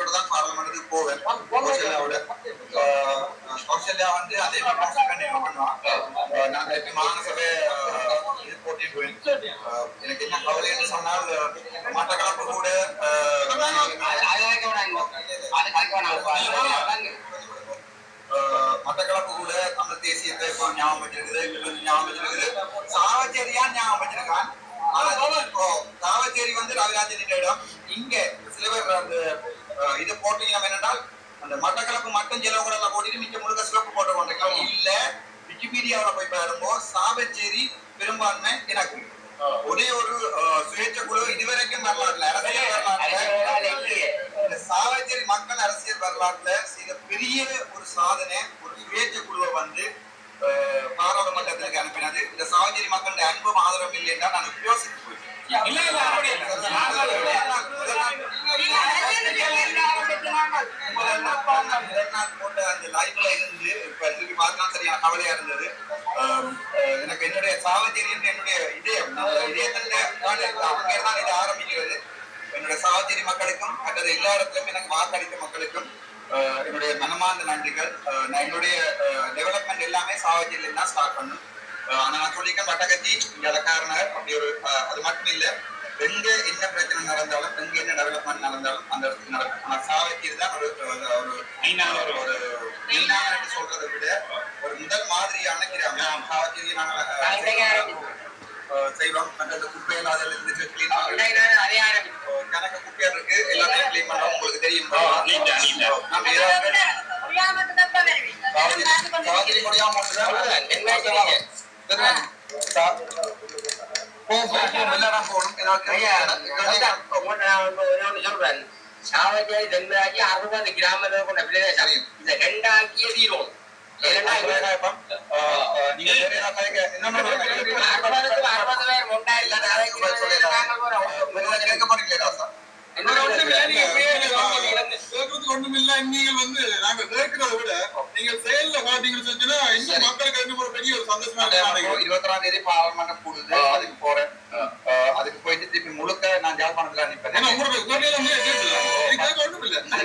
இப்ப தான் பார்லமெண்ட்டுக்கு போவேன். கௌசல்யாவோட ஆஹ் கௌசல்யா வந்து அதே மாதிரி கண்டினியூ நான் திருப்பி மாகாண இது போட்டிடுவேன். எனக்கு என்ன கவலைன்னு சொன்னால் மட்டக்களப்பு கூட மட்டக்களப்பு கூட தமிழ் தேசியத்தை ஞாபகம் வச்சிருக்குது ஞாபகம் வச்சிருக்குது. சாவச்சேரியா ஞாபகம் வச்சிருக்கான். ஆனா இப்போ சாவச்சேரி வந்து ரவிராஜன் இடம். இங்க சில பேர் அந்த இது போட்டீங்க என்னென்றால் அந்த மட்டக்களப்பு மட்டும் கூட எல்லாம் போட்டிட்டு மிச்சம் முழுக்க சிறப்பு போட்டு கொண்டிருக்காங்க இல்ல விக்கிபீடியாவில் போய் பாருங்க சாவச்சேரி பெரும்பான்மை எனக்கு ஒரே ஒரு சுயேட்சை குழு இதுவரைக்கும் வரலாறுல அரசியல் வரலாறுல. இந்த சாவச்சேரி மக்கள் அரசியல் வரலாற்றுல செய்த பெரிய ஒரு சாதனை ஒரு சுயேட்சை குழுவை வந்து பாராளுமன்றத்திற்கு அனுப்பினது. இந்த சாவச்சேரி மக்களுடைய அன்பும் ஆதரவும் இல்லை என்றால் நான் யோசித்து போயிட்டேன். இல்ல, இல்ல, அப்படி இல்ல. முதல் நாள் முதல் நாள் போட்ட அந்த லைவ்ல இருந்து இப்ப திருப்பி பார்த்தா சரியான கவலையா இருந்தது எனக்கு என்னுடைய சாவச்சேரி என்ற என்னுடைய இதயம் அந்த இதயத்தின் தான் இது ஆரம்பிக்கிறது என்னுடைய சாவச்சேரி மக்களுக்கும் மற்றது எல்லா இடத்திலும் எனக்கு வாக்களித்த மக்களுக்கும் ஆஹ், என்னுடைய மனமார்ந்த நன்றிகள் ஆஹ், நான் என்னுடைய டெவலப்மெண்ட் எல்லாமே சாவச்சேரியில தான் ஸ்டார்ட் பண்ணும் ஆஹ், ஆனா நான் சொல்லியிருக்கேன் வட்டகத்தி இங்க அலக்காரனர் அப்படி ஒரு ஆஹ், அது மட்டும் இல்ல எங்க என்ன பிரச்சனை நடந்தாலும் எங்க என்ன டெவலப்மெண்ட் நடந்தாலும் அந்த இடத்துக்கு நடக்கும். ஆனா சாவச்சேரி தான் ஒரு ஒரு- ஒரு மெயினான சொல்றதை விட ஒரு முதல் மாதிரியான கிராமம். சாவச்சேரி நாங்கள் செய்வோம். மற்றது குப்பையில் அதில் இருந்து கிளீன் கணக்கு குப்பையா இருக்கு? எல்லாத்தையும் கிளீன் பண்றோம் உங்களுக்கு தெரியும். நம்ம ஏதாவது முடியாம மட்டும்தான் சா- போகும் எல்லாரும் போகணும் ஏதாவது சாவச்சேரி தென்காக்கி அறுபது கிராமத்தில் கொண்ட பிரதேசம் இந்த ரெண்டாக்கிய தீரும் அறுபதுக்கு அறுபது பேர் நீங்க ஒண்ணுமில்ல நீங்கள் வந்து நாங்க கேட்கிறத விட நீங்கள் செயல்ல காட்டீங்கன்னு சொன்னா இன்னும் மக்களுக்கு இன்னும் ஒரு பெரிய ஒரு சந்தோஷமா இருக்கும் இருபத்தொராம் தேதி பாராளுமன்றம் கூடுது அதுக்கு போறேன். அஹ் அதுக்கு போயிட்டு திருப்பி முழுக்க நான் ஜாழ்ப்பாணத்துல ஏன்னா கோட்டையில ஒண்ணும் இல்ல இல்லை.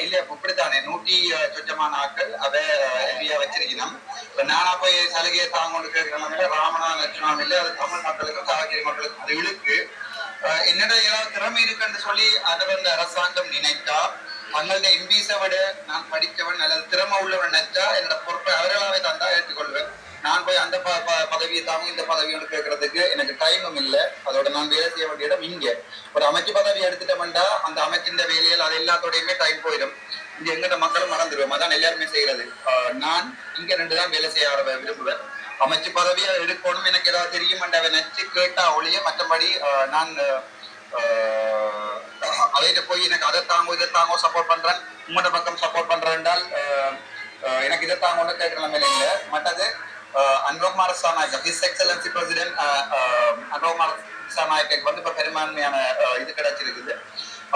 இல்ல இப்படித்தானே நூற்றி அஹ், சொச்சமான ஆட்கள் அதை வச்சிருக்கணும். இப்ப நானா போய் சலுகையை தாங்கொண்டு கேட்கணும் இல்ல ராமனா லட்சுமணம் இல்ல அது தமிழ் மக்களுக்கும் சாவச்சேரி மக்களுக்கும் அது இழுக்கு. என்னடா ஏதாவது திறமை இருக்குன்னு சொல்லி அதை வந்து அரசாங்கம் நினைத்தா தங்களுடைய எம்பிஸை விட நான் படித்தவன் அல்லது திறமை உள்ளவன் நினைச்சா என்னோட பொறுப்பை அவர்களாவே தந்தா ஏற்றுக்கொள்வேன். நான் போய் அந்த ப- ப- பதவியை தாங்க இந்த பதவியோடு கேட்கறதுக்கு எனக்கு டைமும் இல்லை. அதோட நான் வேலை செய்ய வேண்டிய இடம் இங்க. ஒரு அமைச்சு பதவி எடுத்துட்டோம்டா அந்த அமைச்சின் வேலையில் அது எல்லாத்தோடையுமே டைம் போயிடும். இங்க எங்கிட்ட மக்களும் மறந்துடுவோம் அதான் எல்லாருமே செய்யறது. நான் இங்க ரெண்டு தான் வேலை செய்ய ஆர- விரும்புவேன். அமைச்சு பதவியை எடுக்கணும் எனக்கு ஏதாவது தெரியுமென்ற நினைச்சு கேட்டா ஒழிய மற்றபடி நான் ஆஹ் போய் எனக்கு அதை தாங்கோ இதை தாங்கோ சப்போர்ட் பண்றேன். உங்களோட பக்கம் சப்போர்ட் பண்றேன் என்றால் எனக்கு இதை தாங்கன்னு கேட்கிற நிலைமையில இல்லை. மற்றது Anurakumara Dissanayake his excellency president Anurakumara Dissanayake வந்து இப்ப பெரும்பான்மையான இது கிடைச்சிருக்குது.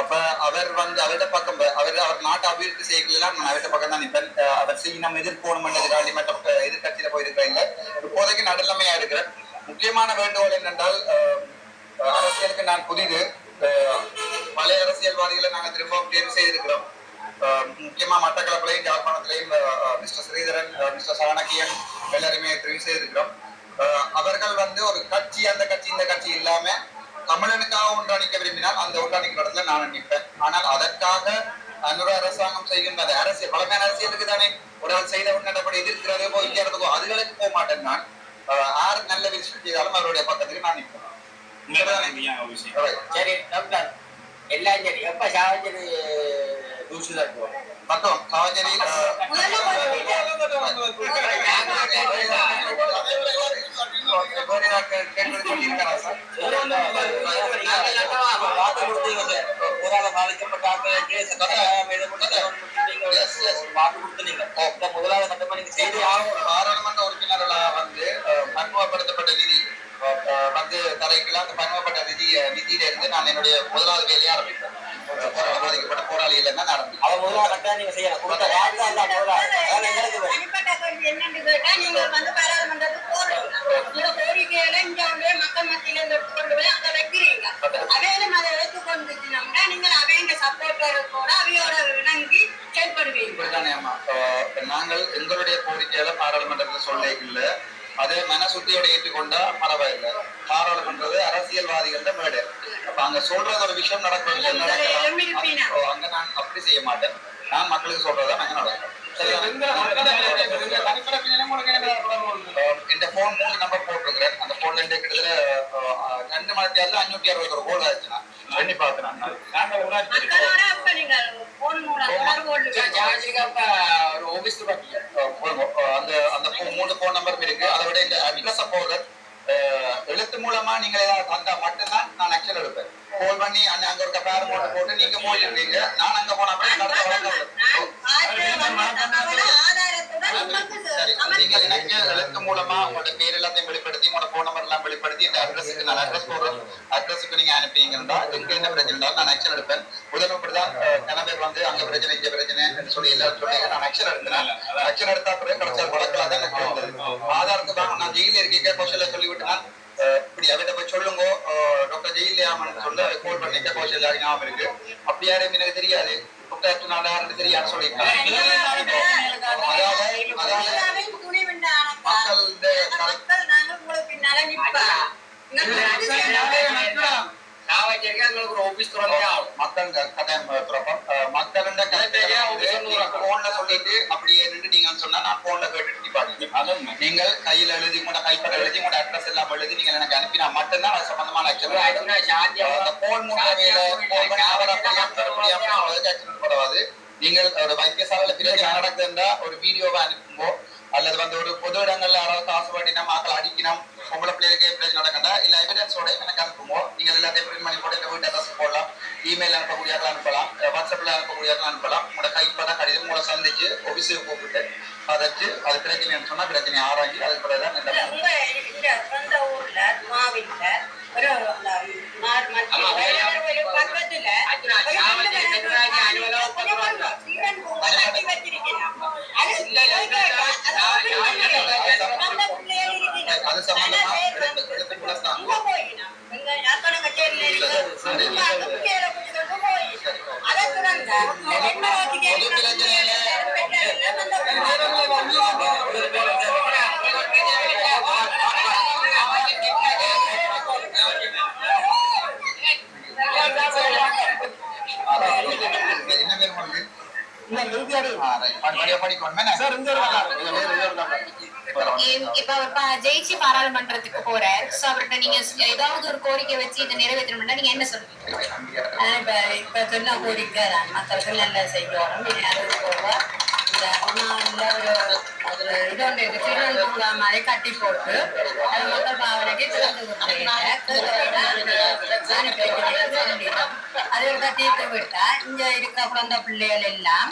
அப்ப அவர் வந்து அவர்கிட்ட பக்கம் அவர் அவர் நாட்டை அபிவிருத்தி செய்யலாம் நான் அவர்கிட்ட பக்கம் தான் நிற்பேன் uh, அவர் செய்ய நம்ம எதிர்கோணம்ன்றதுக்காண்டி மற்ற எதிர்கட்சியில எதிர்க்கட்சியில இப்போதைக்கு நடுநிலைமையா இருக்கிறேன். முக்கியமான வேண்டுகோள் என்னென்றால் uh, அரசியலுக்கு நான் புதிது. Uh, பழைய அரசியல்வாதிகளை நாங்கள் திரும்பவும் தேர்வு செய்திருக்கிறோம். முக்கியமா மட்டக்களப்பிலையும் யாழ்ப்பாணத்திலையும் மிஸ்டர் ஸ்ரீதரன் மிஸ்டர் சாணக்கியன் எல்லாருமே தெரிவு செய்திருக்கிறோம். அவர்கள் வந்து ஒரு கட்சி அந்த கட்சி இந்த கட்சி இல்லாம தமிழனுக்காக ஒன்றாணிக்க விரும்பினால் அந்த ஒன்றாணிக்கிற இடத்துல நான் நிற்பேன். ஆனால் அதற்காக அன்னொரு அரசாங்கம் செய்கின்ற அந்த அரசியல் பழமையான அரசியலுக்கு தானே ஒரு ஆள் செய்த நடப்படி எதிர்க்கிறதோ இடத்துக்கோ அதுகளுக்கு போக மாட்டேன் நான். யார் நல்ல விஷயம் செய்தாலும் அவருடைய பக்கத்துக்கு நான் நிற்பேன். சரி எல்லாம் சரி. எப்ப சாவச்சேரி தூசுல இருக்கும் பக்கம் சாவச்சேரி வாக்கு முதலாவது கட்டமா நீங்க செய்து பாராளுமன்ற உறுப்பினர்களா வந்து பன்முகப்படுத்தப்பட்ட நிதி வந்து தரைக்குள்ள பன்முகப்பட்ட நிதி நிதியில இருந்து நான் என்னுடைய முதலாவது வேலையை ஆரம்பித்தேன் பாதிக்கப்பட்ட போராளிகள் தான் ஆரம்பிப்பேன் நீங்க செய்யணும் கொடுத்த வாக்கு எங்களுக்கு தனிப்பட்ட கேள்வி என்னன்னு கேட்டா, நீங்க வந்து பாராளுமன்றத்துக்கு போறீங்க. இந்த கோரிக்கைகளை இங்க வந்து மக்கள் மத்தியில இந்த அவையிலும் அதை ஏற்றுக்கொண்டுச்சுனோம்னா நீங்கள் அவைங்க சப்போர்ட்டரோட அவையோட இணங்கி செயல்படுவீங்க இப்படித்தானே அம்மா நாங்கள் எங்களுடைய கோரிக்கையில பாராளுமன்றத்துல சொல்லிக்கல அது மனசுத்தியோட ஏற்றுக்கொண்டா பரவாயில்லை பாராளுமன்றது அரசியல்வாதிகள் மேடை அங்க சொல்றது ஒரு விஷயம் நடக்கிற விஷயம்? நடக்கலாம் அங்க நான் அப்படி செய்ய மாட்டேன். நான் மக்களுக்கு சொல்றதா நாங்க இந்த போன் மூணு நம்பர் போட்டிருக்கிறேன். அந்த போன்ல இருந்து கிட்டத்தட்ட ரெண்டு மணி நேரத்துல அஞ்சூத்தி அறுபத்தி ஒரு கோல் ஆச்சுன்னா எண்ணி பார்த்தேன் ஒரு அந்த அந்த மூணு போன் நம்பரும் இருக்கு. அதை விட இந்த அட்ரஸ் போதர் எழுத்து மூலமா நீங்க ஏதாவது தந்தா மட்டும்தான் நான் ஆக்ஷன் எடுப்பேன். கால் பண்ணி அண்ணன் அங்க இருக்க பேர் மோட்டை போட்டு நீங்க போயிருக்கீங்க நான் அங்க போனா அப்புறம் நீங்க. எனக்கு எழுத்து மூலமா உங்களோட பேர் எல்லாத்தையும் வெளிப்படுத்தி உங்களோட போன் நம்பர் எல்லாம் வெளிப்படுத்தி இந்த அட்ரஸுக்கு நான் அட்ரஸ் போடுறேன். அட்ரஸுக்கு நீங்க அனுப்பிங்கன்னா எங்க என்ன பிரச்சனை இருந்தாலும் நான் ஆக்ஷன் எடுப்பேன். முதல்ல இப்படிதான் பேர் வந்து அங்க பிரச்சனை இங்க பிரச்சனை சொல்லி எல்லாரும் சொல்லி நான் ஆக்ஷன் எடுத்தேன் ஆக்ஷன் எடுத்தா பிறகு கிடைச்சா வழக்கில் தான் எனக்கு வந்தது ஆதாரத்துக்கு தான் நான் ஜெயில இருக்கீங்க கோஷல்ல சொல்லிவிட்டு நான் இப்படி அவர்கிட்ட போய் சொல்லுங்க டாக்டர் ஜெயிலியாமன் சொல்ல கோல் பண்ணிக்க கோஷல் ஞாபகம் இருக்கு. அப்படி யாரும் எனக்கு தெரியாது. டாக்டர் நான் யாருன்னு தெரியாது அதாவது கருத்து மக்கள். நீங்கள் நீங்கள் கையில எழுதி கூட கைப்பட எழுதி கூட அட்ரஸ் எல்லாம் எழுதி நீங்க எனக்கு அனுப்பினா மட்டும்தான் அது சம்பந்தமான. நீங்கள் ஒரு வைத்தியசாலையில பிரச்சனை நடக்குதுன்னா ஒரு வீடியோவை அனுப்பும்போ அல்லது வந்து ஒரு பொது இடங்கள்ல யாராவது காசு வாட்டினா மக்கள் அடிக்கணும் பொம்பளை பிள்ளைகளுக்கு பிரச்சனை நடக்கண்டா இல்ல எவிடன்ஸோட எனக்கு அனுப்புமோ நீங்கள் எல்லாத்தையும் பிரிண்ட் பண்ணி போட்டு இந்த வீட்டு அட்ரஸ் போடலாம். இமெயில் அனுப்பக்கூடியாக்கள் அனுப்பலாம். வாட்ஸ்அப்ல அனுப்பக்கூடியாக்கள் அனுப்பலாம். உங்களோட கைப்பட கடிதம் உங்களை சந்திச்சு ஆபீஸுக்கு கூப்பிட்டு அதை வச்சு அது பிரச்சனைன்னு சொன்னா பிரச்சனை ஆராய்ச்சி அதுக்கு பிறகுதான் இந்த இந்த உங்க இந்த சொந்த ஊர்ல மாவில்ல ஒரு பக்கத்துல அர்ஜுனா, ஒரு சாவடி ரெண்டு சென்றாங்க, பேரும் அலுவலகம் கொஞ்சம் பாருங்க, சீரன் பூங்கா கட்டி வச்சிருக்கிறான். அது இல்ல, இல்ல, போய் இல்ல, கேட்டா, அது நான் open நான் பண்ணி நான் நல்ல பிள்ளைகள் இருக்கிறான். அது சம்பந்தமா நல்ல பேர் எடுத்து- வந்து எடுத்து கூட தான். இங்க போயினான். இங்க யாழ்ப்பாணம் கச்சேரியில இருக்கு. சரி. சும்மா அந்த பிள்ளைகளை கூட்டிட்டு கொண்டு போயினான். அதை துறந்தா, ரெண்டாவது பொது பிரச்சனையில என்ன பேர் உங்களுக்கு ஆ, right. படிக்க படிக்கணும் என்ன? இ- இப்ப அவர் ஜெயிச்சு பாராளுமன்றத்துக்கு போறார். சோ அவர்கிட்ட நீங்க ஏதாவது ஒரு கோரிக்கை வச்சு இதை நிறைவேற்றணும்னா நீங்க என்ன சொல்லுவீங்க இப்ப இப்ப சொன்ன கோரிக்கை தான். மக்களுக்கு நல்ல செய்யணும் இனி மாதிரி கட்டி போட்டு அது மக்கள் பாவனைக்கு திறந்து கொடுத்துருக்கேன் அது ஒரு தீர்த்து விட்டா இங்க இருக்க குழந்தை பிள்ளைகள் எல்லாம்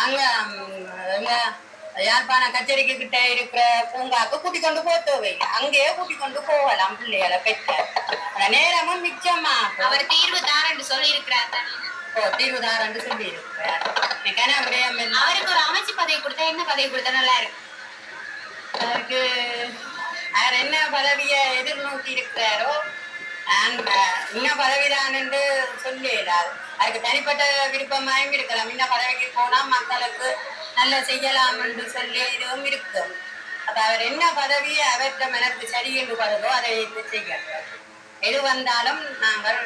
அங்க யாழ்ப்பாணம் கச்சேரிக்கு கிட்ட இருக்கிற பூங்காக்கு கூட்டி கொண்டு போத்து வைங்க அங்கேயே கூட்டி கொண்டு போகலாம் பிள்ளைகளை பெற்ற. நேரமும் மிச்சமாகும் அவர் தீர்வு தாரன்னு சொல்லி இருக்கிறார் ஓ தீர்வுதாரன்னு சொல்லி இருக்கிறார் அவருக்கு ஒரு அமைச்சு பதவி கொடுத்தா என்ன பதவி கொடுத்தா நல்லா இருக்கும்? அவருக்கு அவர் என்ன பதவியை எதிர்நோக்கி இருக்கிறாரோ நான் அஹ், இன்ன பதவிதான் என்று சொல்லிடாது அதுக்கு தனிப்பட்ட விருப்பமாயும் இருக்கலாம். இன்னும் பதவிக்கு போனா மக்களுக்கு நல்ல செய்யலாம் என்று சொல்லி இதுவும் இருக்கு. அப்ப அவர் என்ன பதவியை அவர்கிட்ட எனக்கு சரி என்று பதவோ அதை இது எது வந்தாலும் நாங்கள்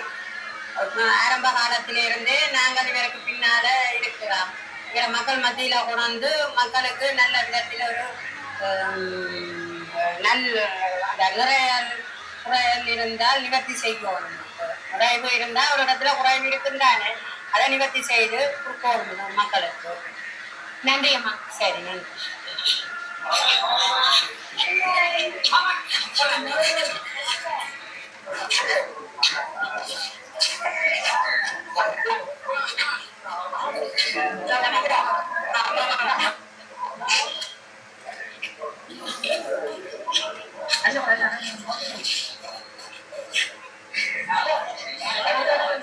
ஆரம்ப காலத்திலிருந்தே நாங்கள் இவருக்கு பின்னால இருக்கிறோம். இவரை மக்கள் மத்தியில கொண்டாந்து மக்களுக்கு நல்ல விதத்தில் ஒரு நல் அந்த நிறைய குறையல் இருந்தால் நிவர்த்தி செய்யணும் குறைவு இருந்தால் ஒரு இடத்துல குறைவு இருக்குந்தானே அதை நிவர்த்தி செய்து கொடுக்கணும் மக்களுக்கு. நன்றி அம்மா. சரி நன்றி.